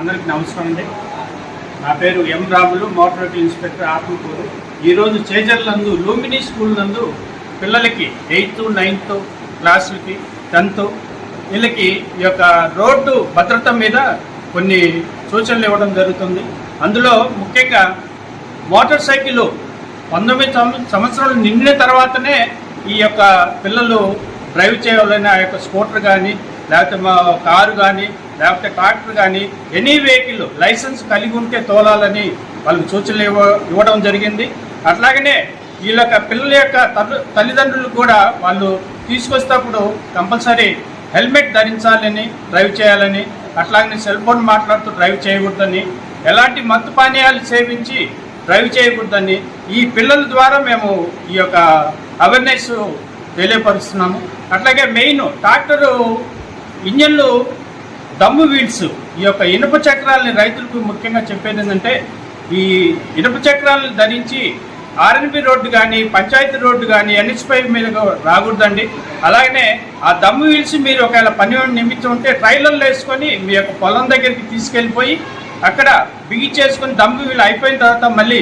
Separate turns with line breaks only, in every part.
అందరికీ నమస్కారం అండి. నా పేరు M Ramulu motor vehicle inspector Atmakur. ఈరోజు చేజర్లందు లూమినీ స్కూల్ నందు పిల్లలకి ఎయిత్ నైన్త్ క్లాసులకి టెన్త్ వీళ్ళకి ఈ యొక్క రోడ్డు భద్రత మీద కొన్ని సూచనలు ఇవ్వడం జరుగుతుంది. అందులో ముఖ్యంగా మోటార్ సైకిల్ పంతొమ్మిది సంవత్సరాలు నిండిన తర్వాతనే ఈ యొక్క పిల్లలు డ్రైవ్ చేయాలని ఆ యొక్క స్కూటర్ కానీ లేకపోతే మా కారు కానీ లేకపోతే ట్రాక్టర్ కానీ ఎనీ వెహికల్ లైసెన్స్ కలిగి ఉంటే తోలాలని వాళ్ళకి సూచనలు ఇవ్వ ఇవ్వడం జరిగింది. అట్లాగనే వీళ్ళ యొక్క పిల్లల యొక్క తల్లిదండ్రులు కూడా వాళ్ళు తీసుకొస్తేప్పుడు కంపల్సరీ హెల్మెట్ ధరించాలని డ్రైవ్ చేయాలని అట్లాగనే సెల్ ఫోన్ మాట్లాడుతూ డ్రైవ్ చేయకూడదని ఎలాంటి మత్తు పానీయాలు సేవించి డ్రైవ్ చేయకూడదని ఈ పిల్లల ద్వారా మేము ఈ యొక్క అవేర్నెస్ తెలియపరుస్తున్నాము. అట్లాగే మెయిన్ ట్రాక్టరు ఇంజన్లు దమ్ము వీల్స్ ఈ యొక్క ఇనుప చక్రాలని రైతులకు ముఖ్యంగా చెప్పేది ఏంటంటే ఈ ఇనుప చక్రాలను ధరించి ఆర్ఎన్బి రోడ్డు కానీ పంచాయతీ రోడ్డు కానీ ఎన్హెచ్పై మీద రాకూడదండి. అలాగనే ఆ దమ్ము వీల్స్ మీరు ఒకవేళ పని నిమిత్తం ఉంటే ట్రైలర్లు వేసుకొని మీ యొక్క పొలం దగ్గరికి తీసుకెళ్ళిపోయి అక్కడ బిగించేసుకొని దమ్ము వీలు అయిపోయిన తర్వాత మళ్ళీ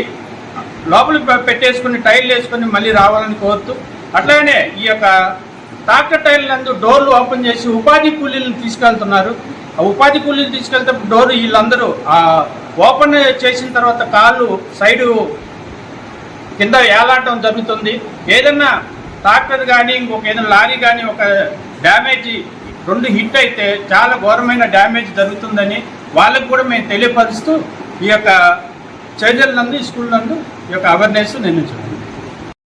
లోపల పెట్టేసుకుని టైర్లు వేసుకొని మళ్ళీ రావాలని కోరుతూ అట్లాగనే ఈ యొక్క ట్రాక్టర్ టైర్లందు నందు డోర్లు ఓపెన్ చేసి ఉపాధి కూలీలను తీసుకెళ్తున్నారు. ఉపాధి కూలీలు తీసుకెళ్తే డోర్ వీళ్ళందరూ ఓపెన్ చేసిన తర్వాత కాళ్ళు సైడు కింద ఏలాడటం జరుగుతుంది. ఏదన్నా ట్రాక్టర్ కానీ ఇంకొక ఏదైనా లారీ కానీ ఒక డ్యామేజ్ రెండు హిట్ అయితే చాలా ఘోరమైన డ్యామేజ్ జరుగుతుందని వాళ్ళకు కూడా మేము తెలియపరుస్తూ ఈ యొక్క చర్యల నందు ఈ స్కూల్ నందు ఈ యొక్క అవేర్నెస్ నిర్మించాం.